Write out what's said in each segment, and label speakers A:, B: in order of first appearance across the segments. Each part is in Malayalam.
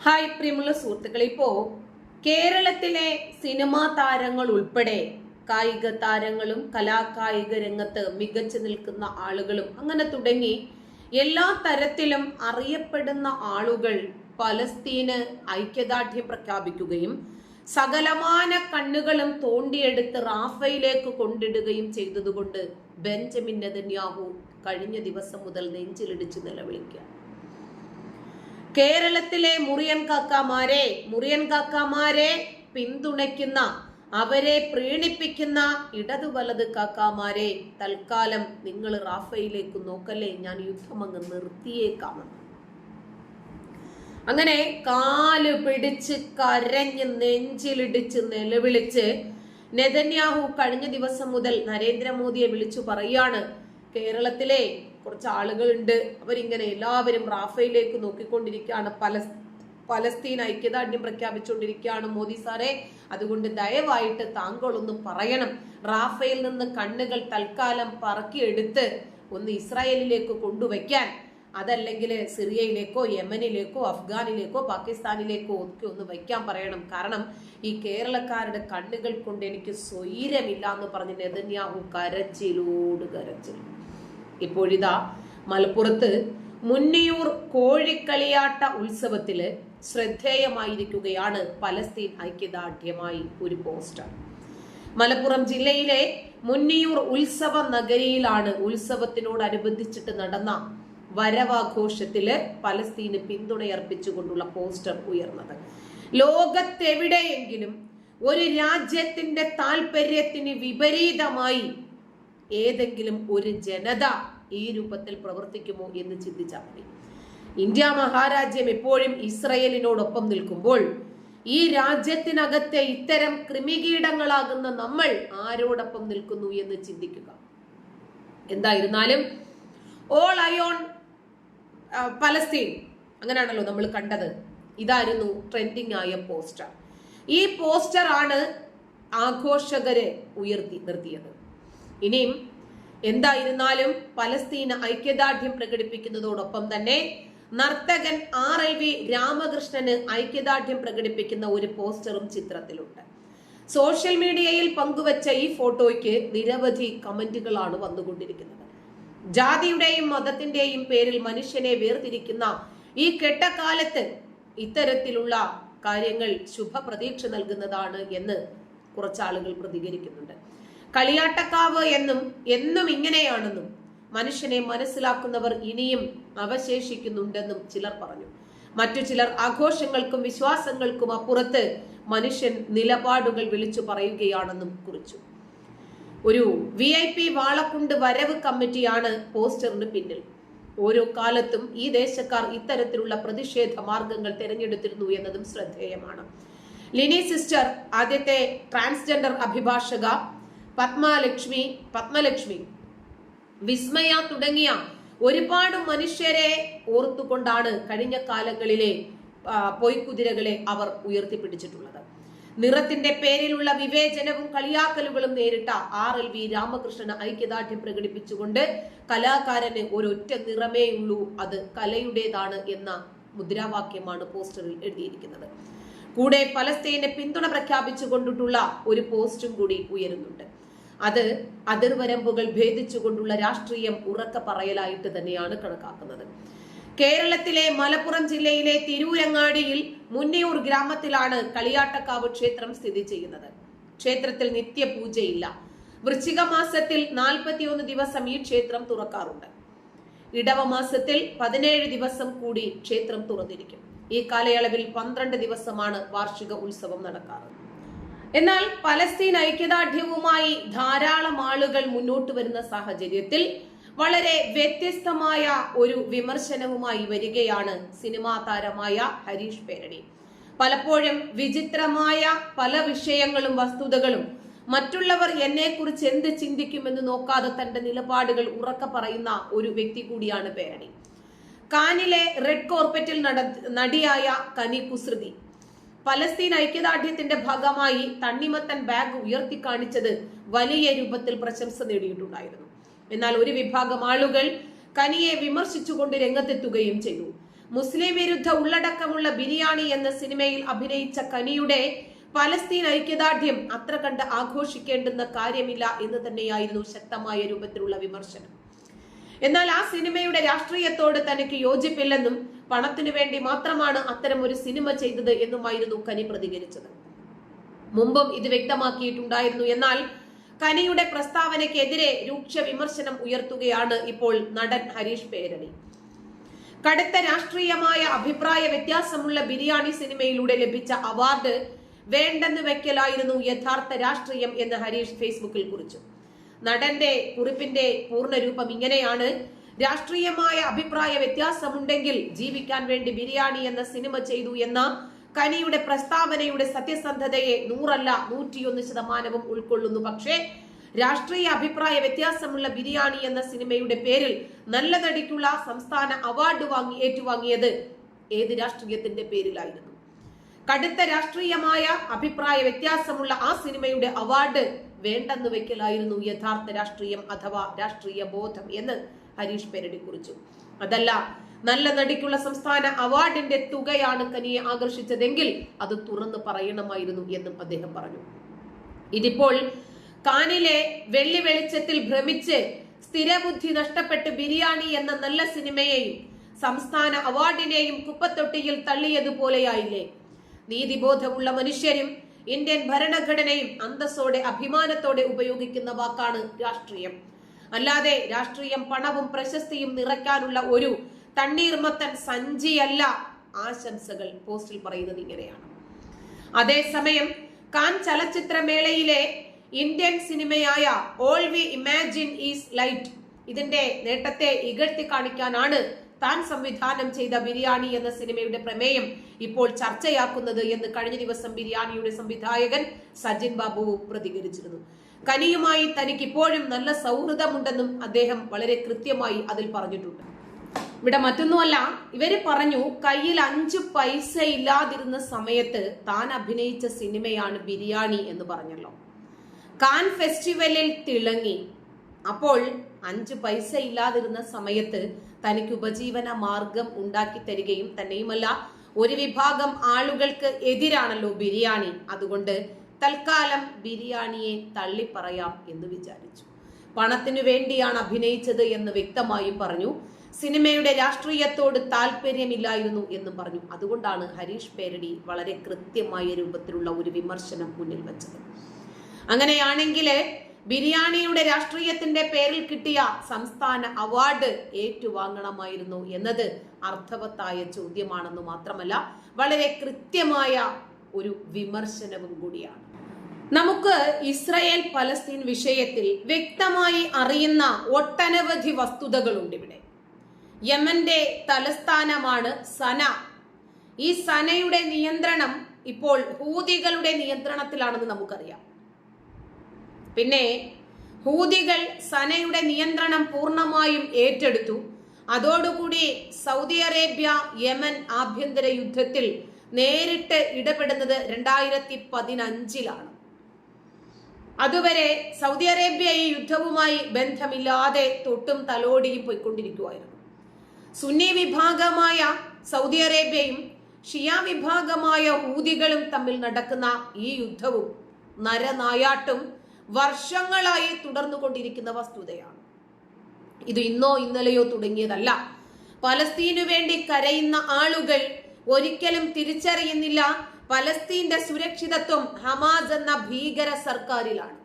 A: ഹായ് പ്രിയമുള്ള സുഹൃത്തുക്കൾ ഇപ്പോ കേരളത്തിലെ സിനിമാ താരങ്ങൾ ഉൾപ്പെടെ കായിക താരങ്ങളും കലാകായിക രംഗത്ത് മികച്ചു നിൽക്കുന്ന ആളുകളും അങ്ങനെ തുടങ്ങി എല്ലാ തരത്തിലും അറിയപ്പെടുന്ന ആളുകൾ പലസ്തീന് ഐക്യദാർഢ്യം പ്രഖ്യാപിക്കുകയും സകലമാന കണ്ണുകളും തോണ്ടിയെടുത്ത് റാഫയിലേക്ക് കൊണ്ടിടുകയും ചെയ്തതുകൊണ്ട് ബെഞ്ചമിൻ നെതന്യാഹു കഴിഞ്ഞ ദിവസം മുതൽ നെഞ്ചിലിടിച്ച് നിലവിളിക്കുക കേരളത്തിലെ മുറിയൻ കാക്കാമാരെ മുറിയൻ കാക്കാമാരെ പിന്തുണയ്ക്കുന്ന അവരെ പ്രീണിപ്പിക്കുന്ന ഇടതു വലത് കാക്കാമാരെ തൽക്കാലം നിങ്ങൾ റാഫയിലേക്ക് നോക്കല്ലേ? ഞാൻ യുദ്ധം അങ്ങ് നിർത്തിയേക്കാമെന്ന് അങ്ങനെ കാൽ പിടിച്ച് കരഞ്ഞ് നെഞ്ചിലിടിച്ച് നിലവിളിച്ച് നെതന്യാഹു കഴിഞ്ഞ ദിവസം മുതൽ നരേന്ദ്രമോദിയെ വിളിച്ചു പറയാണ് കേരളത്തിലെ കുറച്ച് ആളുകളുണ്ട് അവരിങ്ങനെ എല്ലാവരും റാഫയിലേക്ക് നോക്കിക്കൊണ്ടിരിക്കുകയാണ്. പല പലസ്തീൻ ഐക്യദാർഢ്യം പ്രഖ്യാപിച്ചുകൊണ്ടിരിക്കുകയാണ് മോദി സാറേ. അതുകൊണ്ട് ദയവായിട്ട് താങ്കൾ ഒന്ന് പറയണം. റാഫയിൽ നിന്ന് കണ്ണുകൾ തൽക്കാലം പറക്കിയെടുത്ത് ഒന്ന് ഇസ്രായേലിലേക്ക് കൊണ്ടുവയ്ക്കാൻ. അതല്ലെങ്കിൽ സിറിയയിലേക്കോ യമനിലേക്കോ അഫ്ഗാനിലേക്കോ പാകിസ്ഥാനിലേക്കോ ഒക്കെ ഒന്ന് വയ്ക്കാൻ പറയണം. കാരണം ഈ കേരളക്കാരുടെ കണ്ണുകൾ കൊണ്ട് എനിക്ക് സ്വൈരമില്ല എന്ന് പറഞ്ഞ് നെതന്യാഹു കരച്ചിലോട് കരച്ചിൽ. ഇപ്പോഴിതാ മലപ്പുറത്ത് മുന്നിയൂർ കോഴിക്കളിയാട്ട ഉത്സവത്തിൽ ശ്രദ്ധേയമായിരിക്കുകയാണ് പലസ്തീൻ ഐക്യദാർഢ്യമായി ഒരു പോസ്റ്റർ. മലപ്പുറം ജില്ലയിലെ മുന്നിയൂർ ഉത്സവ നഗരിയിലാണ് ഉത്സവത്തിനോടനുബന്ധിച്ചിട്ട് നടന്ന വരവാഘോഷത്തിൽ പലസ്തീന് പിന്തുണയർപ്പിച്ചുകൊണ്ടുള്ള പോസ്റ്റർ ഉയർന്നത്. ലോകത്തെവിടെയെങ്കിലും ഒരു രാജ്യത്തിന്റെ താല്പര്യത്തിന് വിപരീതമായി ഏതെങ്കിലും ഒരു ജനത ഈ രൂപത്തിൽ പ്രവർത്തിക്കുമോ എന്ന് ചിന്തിച്ചാൽ മതി. ഇന്ത്യ മഹാരാജ്യം എപ്പോഴും ഇസ്രയേലിനോടൊപ്പം നിൽക്കുമ്പോൾ ഈ രാജ്യത്തിനകത്തെ ഇത്തരം കൃമികീടങ്ങളാകുന്ന നമ്മൾ ആരോടൊപ്പം നിൽക്കുന്നു എന്ന് ചിന്തിക്കുക. എന്തായിരുന്നാലും ഓൾ അയോൺ പലസ്തീൻ അങ്ങനെയാണല്ലോ നമ്മൾ കണ്ടത്. ഇതായിരുന്നു ട്രെൻഡിങ് ആയ പോസ്റ്റർ ഈ പോസ്റ്റർ ആണ് ആഘോഷകരെ ഉയർത്തി നിർത്തിയത്. ഇനിയും എന്തായിരുന്നാലും പലസ്തീന ഐക്യദാർഢ്യം പ്രകടിപ്പിക്കുന്നതോടൊപ്പം തന്നെ നർത്തകൻ ആർ എൽ വി രാമകൃഷ്ണന് ഐക്യദാർഢ്യം പ്രകടിപ്പിക്കുന്ന ഒരു പോസ്റ്ററും ചിത്രത്തിലുണ്ട്. സോഷ്യൽ മീഡിയയിൽ പങ്കുവച്ച ഈ ഫോട്ടോയ്ക്ക് നിരവധി കമന്റുകളാണ് വന്നുകൊണ്ടിരിക്കുന്നത്. ജാതിയുടെയും മതത്തിന്റെയും പേരിൽ മനുഷ്യനെ വേർതിരിക്കുന്ന ഈ കെട്ടക്കാലത്ത് ഇത്തരത്തിലുള്ള കാര്യങ്ങൾ ശുഭപ്രതീക്ഷ നൽകുന്നതാണ് എന്ന് കുറച്ചാളുകൾ പ്രതികരിക്കുന്നുണ്ട്. കളിയാട്ടക്കാവ് എന്നും എന്നും ഇങ്ങനെയാണെന്നും മനുഷ്യനെ മനസ്സിലാക്കുന്നവർ ഇനിയും അവശേഷിക്കുന്നുണ്ടെന്നും ചിലർ പറഞ്ഞു. മറ്റു ചിലർ ആഘോഷങ്ങൾക്കും വിശ്വാസങ്ങൾക്കും അപ്പുറത്ത് മനുഷ്യൻ നിലപാടുകൾ വിളിച്ചു പറയുകയാണെന്നും കുറിച്ചു. ഒരു വി ഐ പി വാളക്കുണ്ട് വരവ് കമ്മിറ്റിയാണ് പോസ്റ്ററിന് പിന്നിൽ. ഓരോ കാലത്തും ഈ ദേശക്കാർ ഇത്തരത്തിലുള്ള പ്രതിഷേധ മാർഗങ്ങൾ തിരഞ്ഞെടുത്തിരുന്നു എന്നതും ശ്രദ്ധേയമാണ്. ലിനി സിസ്റ്റർ ആദ്യത്തെ ട്രാൻസ്ജെൻഡർ അഭിഭാഷക പത്മലക്ഷ്മി പത്മലക്ഷ്മി. വിസ്മയ തുടങ്ങിയ ഒരുപാട് മനുഷ്യരെ ഓർത്തുകൊണ്ടാണ് കഴിഞ്ഞ കാലങ്ങളിലെ പൊയ്ക്കുതിരകളെ അവർ ഉയർത്തിപ്പിടിച്ചിട്ടുള്ളത്. നിറത്തിന്റെ പേരിലുള്ള വിവേചനവും കളിയാക്കലുകളും നേരിട്ട ആർ. എൽ. വി. രാമകൃഷ്ണന് ഐക്യദാർഢ്യം പ്രകടിപ്പിച്ചുകൊണ്ട് കലാകാരന് ഒരൊറ്റ നിറമേ ഉള്ളൂ അത് കലയുടേതാണ് എന്ന മുദ്രാവാക്യമാണ് പോസ്റ്ററിൽ എഴുതിയിരിക്കുന്നത്. കൂടെ പലസ്തീനെ പിന്തുണ പ്രഖ്യാപിച്ചുകൊണ്ടിട്ടുള്ള ഒരു പോസ്റ്റും കൂടി ഉയരുന്നുണ്ട്. അത് അതിർവരമ്പുകൾ ഭേദിച്ചുകൊണ്ടുള്ള രാഷ്ട്രീയം ഉറക്ക പറയലായിട്ട് തന്നെയാണ് കണക്കാക്കുന്നത്. കേരളത്തിലെ മലപ്പുറം ജില്ലയിലെ തിരൂരങ്ങാടിയിൽ മുന്നിയൂർ ഗ്രാമത്തിലാണ് കളിയാട്ടക്കാവ് ക്ഷേത്രം സ്ഥിതി ചെയ്യുന്നത്. ക്ഷേത്രത്തിൽ നിത്യപൂജയില്ല. വൃശ്ചിക മാസത്തിൽ നാൽപ്പത്തിയൊന്ന് ദിവസം ഈ ക്ഷേത്രം തുറക്കാറുണ്ട്. ഇടവ മാസത്തിൽ പതിനേഴ് ദിവസം കൂടി ക്ഷേത്രം തുറന്നിരിക്കും. ഈ കാലയളവിൽ പന്ത്രണ്ട് ദിവസമാണ് വാർഷിക ഉത്സവം നടക്കാറ്. എന്നാൽ പലസ്തീൻ ഐക്യദാർഢ്യവുമായി ധാരാളം ആളുകൾ മുന്നോട്ട് വരുന്ന സാഹചര്യത്തിൽ വളരെ വ്യത്യസ്തമായ ഒരു വിമർശനവുമായി വരികയാണ് സിനിമാ താരമായ ഹരീഷ് പേരടി. പലപ്പോഴും വിചിത്രമായ പല വിഷയങ്ങളും വസ്തുതകളും മറ്റുള്ളവർ എന്നെക്കുറിച്ച് എന്ത് ചിന്തിക്കുമെന്ന് നോക്കാതെ തന്റെ നിലപാടുകൾ ഉറക്ക പറയുന്ന ഒരു വ്യക്തി കൂടിയാണ് പേരടി. കാനിലെ റെഡ് കോർപ്പറ്റിൽ നടിയായ കനി കുസൃതി. പലസ്തീൻ ഐക്യദാർഢ്യത്തിന്റെ ഭാഗമായി തണ്ണിമത്തൻ ബാഗ് ഉയർത്തി കാണിച്ചത് വലിയ രൂപത്തിൽ പ്രശംസ നേടിയിട്ടുണ്ടായിരുന്നു. എന്നാൽ ഒരു വിഭാഗം ആളുകൾ കനിയെ വിമർശിച്ചുകൊണ്ട് രംഗത്തെത്തുകയും ചെയ്തു. മുസ്ലിം വിരുദ്ധ ഉള്ളടക്കമുള്ള ബിരിയാണി എന്ന സിനിമയിൽ അഭിനയിച്ച കനിയുടെ പലസ്തീൻ ഐക്യദാർഢ്യം അത്ര കണ്ട് ആഘോഷിക്കേണ്ടുന്ന കാര്യമില്ല എന്ന് തന്നെയായിരുന്നു ശക്തമായ രൂപത്തിലുള്ള വിമർശനം. എന്നാൽ ആ സിനിമയുടെ രാഷ്ട്രീയത്തോട് തനിക്ക് യോജിപ്പില്ലെന്നും പണത്തിനു വേണ്ടി മാത്രമാണ് അത്തരം ഒരു സിനിമ ചെയ്തത് എന്നുമായിരുന്നു കനി പ്രതികരിച്ചത്. മുമ്പും ഇത് വ്യക്തമാക്കിയിട്ടുണ്ടായിരുന്നു. എന്നാൽ കനിയുടെ പ്രസ്താവനയ്ക്കെതിരെ രൂക്ഷ വിമർശനം ഉയർത്തുകയാണ് ഇപ്പോൾ നടൻ ഹരീഷ് പേരടി. കടുത്ത രാഷ്ട്രീയമായ അഭിപ്രായ വ്യത്യാസമുള്ള ബിരിയാണി സിനിമയിലൂടെ ലഭിച്ച അവാർഡ് വേണ്ടെന്ന് വെക്കലായിരുന്നു യഥാർത്ഥ രാഷ്ട്രീയം എന്ന് ഹരീഷ് ഫേസ്ബുക്കിൽ കുറിച്ചു. നടന്റെ കുറിപ്പിന്റെ പൂർണരൂപം ഇങ്ങനെയാണ്. രാഷ്ട്രീയമായ അഭിപ്രായ വ്യത്യാസമുണ്ടെങ്കിൽ ജീവിക്കാൻ വേണ്ടി ബിരിയാണി എന്ന സിനിമ ചെയ്തു എന്ന കനിയുടെ പ്രസ്താവനയുടെ സത്യസന്ധതയെ നൂറല്ല നൂറ്റിയൊന്ന് ശതമാനവും ഉൾക്കൊള്ളുന്നു. പക്ഷേ രാഷ്ട്രീയ അഭിപ്രായ വ്യത്യാസമുള്ള ബിരിയാണി എന്ന സിനിമയുടെ പേരിൽ നല്ല നടിക്കുള്ള സംസ്ഥാന അവാർഡ് വാങ്ങി ഏറ്റുവാങ്ങിയത് ഏത് രാഷ്ട്രീയത്തിന്റെ പേരിലായിരുന്നു? കടുത്ത രാഷ്ട്രീയമായ അഭിപ്രായ വ്യത്യാസമുള്ള ആ സിനിമയുടെ അവാർഡ് വേണ്ടെന്ന് വെക്കലായിരുന്നു യഥാർത്ഥ രാഷ്ട്രീയം അഥവാ രാഷ്ട്രീയ ബോധം എന്ന് ഹരീഷ് പെരടി കുറിച്ചു. അതല്ല നല്ല നടിക്കുള്ള സംസ്ഥാന അവാർഡിന്റെ തുകയാണ് കനിയെ ആകർഷിച്ചതെങ്കിൽ അത് തുറന്നു പറയണമായിരുന്നു എന്നും അദ്ദേഹം പറഞ്ഞു. ഇതിപ്പോൾ കാനിലെ വെള്ളി വെളിച്ചത്തിൽ ഭ്രമിച്ച് സ്ഥിരബുദ്ധി നഷ്ടപ്പെട്ട് ബിരിയാണി എന്ന നല്ല സിനിമയെയും സംസ്ഥാന അവാർഡിനെയും കുപ്പത്തൊട്ടിയിൽ തള്ളിയതുപോലെയായില്ലേ? നീതിബോധമുള്ള മനുഷ്യരും ഇന്ത്യൻ ഭരണഘടനയും അന്തസ്സോടെ അഭിമാനത്തോടെ ഉപയോഗിക്കുന്ന വാക്കാണ് രാഷ്ട്രീയം. അല്ലാതെ രാഷ്ട്രീയം പണവും പ്രശസ്തിയും നിറയ്ക്കാനുള്ള ഒരു തണ്ണീർമത്തൻ സഞ്ചിയല്ല ആശംസകൾ പോസ്റ്റിൽ പറയുന്നത് ഇങ്ങനെയാണ്. അതേസമയം കാൻ ചലച്ചിത്രമേളയിലെ Indian സിനിമയായ all we imagine is light ഇതിന്റെ നേട്ടത്തെ ഇകഴ്ത്തി കാണിക്കാനാണ് താൻ സംവിധാനം ചെയ്ത ബിരിയാണി എന്ന സിനിമയുടെ പ്രമേയം ഇപ്പോൾ ചർച്ചയാക്കുന്നത് എന്ന് കഴിഞ്ഞ ദിവസം ബിരിയാണിയുടെ സംവിധായകൻ സജിൻ ബാബു പ്രതികരിച്ചിരുന്നു. കനിയുമായി തനിക്ക് ഇപ്പോഴും നല്ല സൗഹൃദമുണ്ടെന്നും അദ്ദേഹം വളരെ കൃത്യമായി അതിൽ പറഞ്ഞിട്ടുണ്ട്. ഇവിടെ മറ്റൊന്നുമല്ല ഇവർ പറഞ്ഞു കയ്യിൽ അഞ്ച് പൈസ ഇല്ലാതിരുന്ന സമയത്ത് താൻ അഭിനയിച്ച സിനിമയാണ് ബിരിയാണി എന്ന് പറഞ്ഞല്ലോ. കാൻ ഫെസ്റ്റിവലിൽ തിളങ്ങി. അപ്പോൾ അഞ്ച് പൈസ ഇല്ലാതിരുന്ന സമയത്ത് തനിക്ക് ഉപജീവന മാർഗം ഉണ്ടാക്കി തരികയും തന്നെയുമല്ല ഒരു വിഭാഗം ആളുകൾക്ക് എതിരാണല്ലോ ബിരിയാണി. അതുകൊണ്ട് തൽക്കാലം ബിരിയാണിയെ തള്ളിപ്പറയാം എന്ന് വിചാരിച്ചു. പണത്തിനു വേണ്ടിയാണ് അഭിനയിച്ചത് എന്ന് വ്യക്തമായും പറഞ്ഞു. സിനിമയുടെ രാഷ്ട്രീയത്തോട് താല്പര്യമില്ലായിരുന്നു എന്ന് പറഞ്ഞു. അതുകൊണ്ടാണ് ഹരീഷ് പേരടി വളരെ കൃത്യമായ രൂപത്തിലുള്ള ഒരു വിമർശനം മുന്നിൽ വെച്ചത്. അങ്ങനെയാണെങ്കിൽ ബിരിയാണിയുടെ രാഷ്ട്രീയത്തിന്റെ പേരിൽ കിട്ടിയ സംസ്ഥാന അവാർഡ് ഏറ്റുവാങ്ങണമായിരുന്നു എന്നത് അർത്ഥവത്തായ ചോദ്യമാണെന്ന് മാത്രമല്ല വളരെ കൃത്യമായ ഒരു വിമർശനവും കൂടിയാണ്. നമുക്ക് ഇസ്രയേൽ പലസ്തീൻ വിഷയത്തിൽ വ്യക്തമായി അറിയുന്ന ഒട്ടനവധി വസ്തുതകളുണ്ട് ഇവിടെ. യമന്റെ തലസ്ഥാനമാണ് സന. ഈ സനയുടെ നിയന്ത്രണം ഇപ്പോൾ ഹൂതികളുടെ നിയന്ത്രണത്തിലാണെന്ന് നമുക്കറിയാം. പിന്നെ ഹൂതികൾ സനയുടെ നിയന്ത്രണം പൂർണമായും ഏറ്റെടുത്തു. അതോടുകൂടി സൗദി അറേബ്യ യമൻ ആഭ്യന്തര യുദ്ധത്തിൽ നേരിട്ട് ഇടപെടുന്നത് രണ്ടായിരത്തി പതിനഞ്ചിലാണ്. അതുവരെ സൗദി അറേബ്യ ഈ യുദ്ധവുമായി ബന്ധമില്ലാതെ തൊട്ടും തലോടിയും പോയിക്കൊണ്ടിരിക്കുമായിരുന്നു സുന്നി വിഭാഗമായ സൗദി അറേബ്യയും ഷിയ വിഭാഗമായ ഹൂതികളും തമ്മിൽ നടക്കുന്ന ഈ യുദ്ധവും നരനായാട്ടും വർഷങ്ങളായി തുടർന്നു കൊണ്ടിരിക്കുന്ന വസ്തുതയാണ്. ഇത് ഇന്നോ ഇന്നലെയോ തുടങ്ങിയതല്ല. പലസ്തീനു വേണ്ടി കരയുന്ന ആളുകൾ ഒരിക്കലും തിരിച്ചറിയുന്നില്ല പലസ്തീന്റെ സുരക്ഷിതത്വം ഹമാസ് എന്ന ഭീകര സർക്കാരിലാണ്.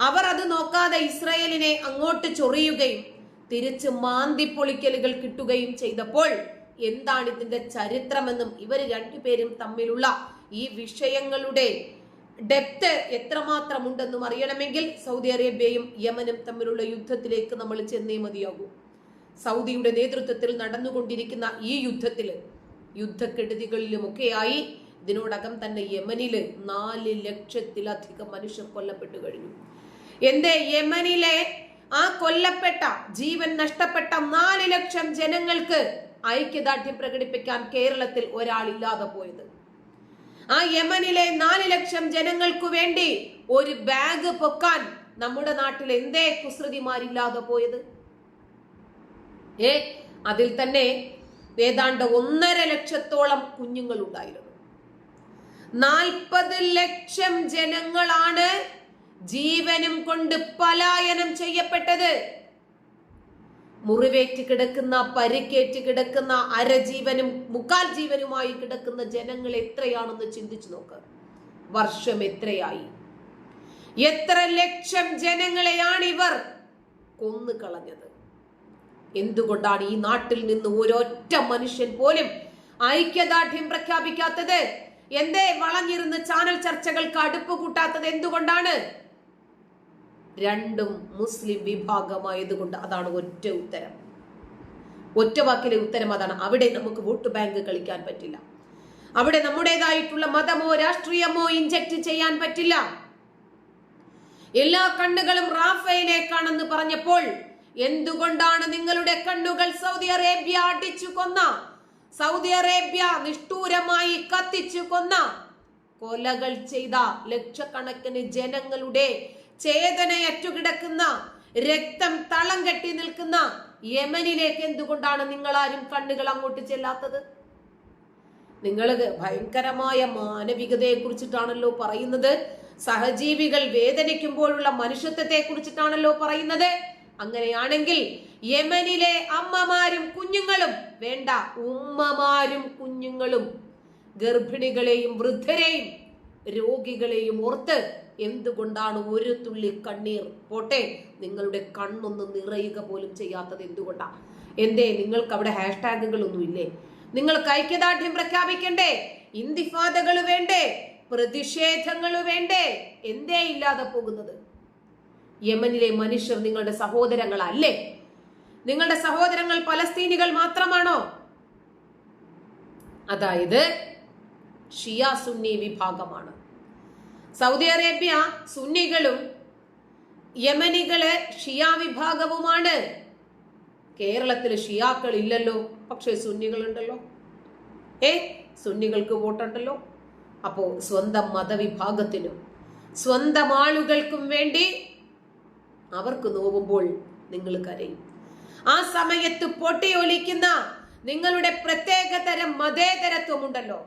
A: അവർ അത് നോക്കാതെ ഇസ്രയേലിനെ അങ്ങോട്ട് ചൊറിയുകയും തിരിച്ച് മാന്തിപ്പൊളിക്കലുകൾ കിട്ടുകയും ചെയ്തപ്പോൾ എന്താണ് ഇതിന്റെ ചരിത്രമെന്നും ഇവർ രണ്ടുപേരും തമ്മിലുള്ള ഈ വിഷയങ്ങളുടെ ഡെപ്ത് എത്രമാത്രം ഉണ്ടെന്നും അറിയണമെങ്കിൽ സൗദി അറേബ്യയും യമനും തമ്മിലുള്ള യുദ്ധത്തിലേക്ക് നമ്മൾ ചെന്നേ മതിയാകൂ. സൗദിയുടെ നേതൃത്വത്തിൽ നടന്നുകൊണ്ടിരിക്കുന്ന ഈ യുദ്ധത്തിൽ യുദ്ധക്കെടുതികളിലുമൊക്കെയായി ഇതിനോടകം തന്നെ യമനിൽ നാല് ലക്ഷത്തിലധികം മനുഷ്യർ കൊല്ലപ്പെട്ടു കഴിഞ്ഞു. എന്തേ? യമനിലെ ആ കൊല്ലപ്പെട്ട ജീവൻ നഷ്ടപ്പെട്ട നാല് ലക്ഷം ജനങ്ങൾക്ക് ഐക്യദാർഢ്യം പ്രകടിപ്പിക്കാൻ കേരളത്തിൽ ഒരാൾ ഇല്ലാതെ പോയത്. ആ യമനിലെ നാല് ലക്ഷം ജനങ്ങൾക്കു വേണ്ടി ഒരു ബാഗ് പൊക്കാൻ നമ്മുടെ നാട്ടിൽ എന്തേ കുസൃതിമാരില്ലാതെ പോയത്? ഏ അതിൽ തന്നെ ഏതാണ്ട് ഒന്നര ലക്ഷത്തോളം കുഞ്ഞുങ്ങൾ ഉണ്ടായിരുന്നു നാൽപ്പത് ലക്ഷം ജനങ്ങളാണ് ജീവനും കൊണ്ട് പലായനം ചെയ്യപ്പെട്ടത്. മുറിവേറ്റ് കിടക്കുന്ന പരിക്കേറ്റ് കിടക്കുന്ന അരജീവനും മുക്കാൽ ജീവനുമായി കിടക്കുന്ന ജനങ്ങൾ എത്രയാണെന്ന് ചിന്തിച്ചു നോക്ക്. വർഷം എത്രയായി? എത്ര ലക്ഷം ജനങ്ങളെയാണ് ഇവർ കൊന്നു കളഞ്ഞത് എന്തുകൊണ്ടാണ് ഈ നാട്ടിൽ നിന്ന് ഒരൊറ്റ മനുഷ്യൻ പോലും ഐക്യദാർഢ്യം പ്രഖ്യാപിക്കാത്തത്? എന്തേ വളഞ്ഞിരുന്ന് ചാനൽ ചർച്ചകൾക്ക് അടുപ്പ് കൂട്ടാത്തത് എന്തുകൊണ്ടാണ്? രണ്ടും മുസ്ലിം വിഭാഗമായതുകൊണ്ട് അതാണ് ഒറ്റ ഉത്തരം. ഒറ്റ വാക്കിലെ ഉത്തരം അതാണ്. അവിടെ നമുക്ക് വോട്ട് ബാങ്ക് കളിക്കാൻ പറ്റില്ല. അവിടെ നമ്മുടേതായിട്ടുള്ള മതമോ രാഷ്ട്രീയമോ ഇഞ്ചക്ട് ചെയ്യാൻ പറ്റില്ല. എല്ലാ കണ്ണുകളും റാഫയിലേക്കാണെന്ന് പറഞ്ഞപ്പോൾ എന്തുകൊണ്ടാണ് നിങ്ങളുടെ കണ്ണുകൾ സൗദി അറേബ്യ അടിച്ചു കൊന്ന സൗദി അറേബ്യ നിഷ്ഠൂരമായി കത്തിച്ചു കൊന്ന കൊലകൾ ചെയ്ത ലക്ഷക്കണക്കിന് ജനങ്ങളുടെ ചേതനയറ്റുകിടക്കുന്ന രക്തം തളം കെട്ടി നിൽക്കുന്ന യമനിലേക്ക് എന്തുകൊണ്ടാണ് നിങ്ങൾ ആരും കണ്ണുകൾ അങ്ങോട്ട് ചെല്ലാത്തത്? നിങ്ങൾ ഭയങ്കരമായ മാനവികതയെ കുറിച്ചിട്ടാണല്ലോ പറയുന്നത്. സഹജീവികൾ വേദനിക്കുമ്പോഴുള്ള മനുഷ്യത്വത്തെ കുറിച്ചിട്ടാണല്ലോ പറയുന്നത്. അങ്ങനെയാണെങ്കിൽ യമനിലെ അമ്മമാരും കുഞ്ഞുങ്ങളും വേണ്ട ഉമ്മമാരും കുഞ്ഞുങ്ങളും ഗർഭിണികളെയും വൃദ്ധരെയും രോഗികളെയും ഓർത്ത് എന്തുകൊണ്ടാണ് ഒരു തുള്ളി കണ്ണീർ? പോട്ടെ നിങ്ങളുടെ കണ്ണൊന്ന് നിറയുക പോലും ചെയ്യാത്തത് എന്തുകൊണ്ടാ? എന്തേ നിങ്ങൾക്ക് അവിടെ ഹാഷ്ടാഗുകളൊന്നും ഇല്ലേ നിങ്ങൾക്ക് ഐക്യദാർഢ്യം പ്രഖ്യാപിക്കണ്ടേ? ഇന്തിഫാദകൾ വേണ്ടേ? പ്രതിഷേധങ്ങൾ വേണ്ടേ? എന്തേ ഇല്ലാതെ പോകുന്നത്? യമനിലെ മനുഷ്യർ നിങ്ങളുടെ സഹോദരങ്ങളല്ലേ? നിങ്ങളുടെ സഹോദരങ്ങൾ പലസ്തീനികൾ മാത്രമാണോ? അതായത് ഷിയ സുന്നി വിഭാഗമാണ്. സൗദി അറേബ്യ സുന്നികളും യമനികൾ ഷിയ വിഭാഗവുമാണ്. കേരളത്തിൽ ഷിയാക്കൾ ഇല്ലല്ലോ പക്ഷേ സുന്നികളുണ്ടല്ലോ. ഏ? സുന്നികൾക്ക് വോട്ടുണ്ടല്ലോ. അപ്പോ സ്വന്തം മതവിഭാഗത്തിനും സ്വന്തം ആളുകൾക്കും വേണ്ടി അവർക്ക് നോവുമ്പോൾ നിങ്ങൾ കരയും. ആ സമയത്ത് പൊട്ടിയൊലിക്കുന്ന നിങ്ങളുടെ പ്രത്യേക തരം മതേതരത്വം ഉണ്ടല്ലോ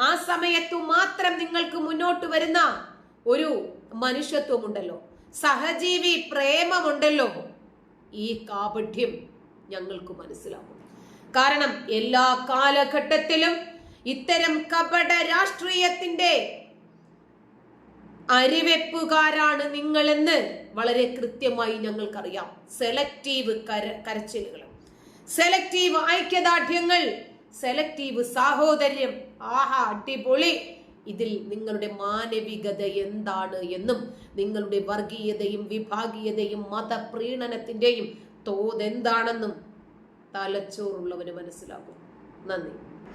A: ആ സമയത്തു മാത്രം നിങ്ങൾക്ക് മുന്നോട്ട് വരുന്ന ഒരു മനുഷ്യത്വമുണ്ടല്ലോ. സഹജീവി പ്രേമമുണ്ടല്ലോ. ഈ കാപഠ്യം ഞങ്ങൾക്ക് മനസ്സിലാകും കാരണം എല്ലാ കാലഘട്ടത്തിലും ഇത്തരം കപട രാഷ്ട്രീയത്തിന്റെ അരിവെപ്പുകാരാണ് നിങ്ങളെന്ന് വളരെ കൃത്യമായി ഞങ്ങൾക്കറിയാം. സെലക്റ്റീവ് കര കരച്ചിലുകൾ. സെലക്റ്റീവ് ഐക്യദാർഢ്യങ്ങൾ. സെലക്റ്റീവ് സാഹോദര്യം. ആഹാ അടിപൊളി. ഇതിൽ നിങ്ങളുടെ മാനവികത എന്താണ് എന്നും നിങ്ങളുടെ വർഗീയതയും വിഭാഗീയതയും മതപ്രീണനത്തിന്റെയും തോതെന്താണെന്നും തലച്ചോറുള്ളവന് മനസ്സിലാകും. നന്ദി.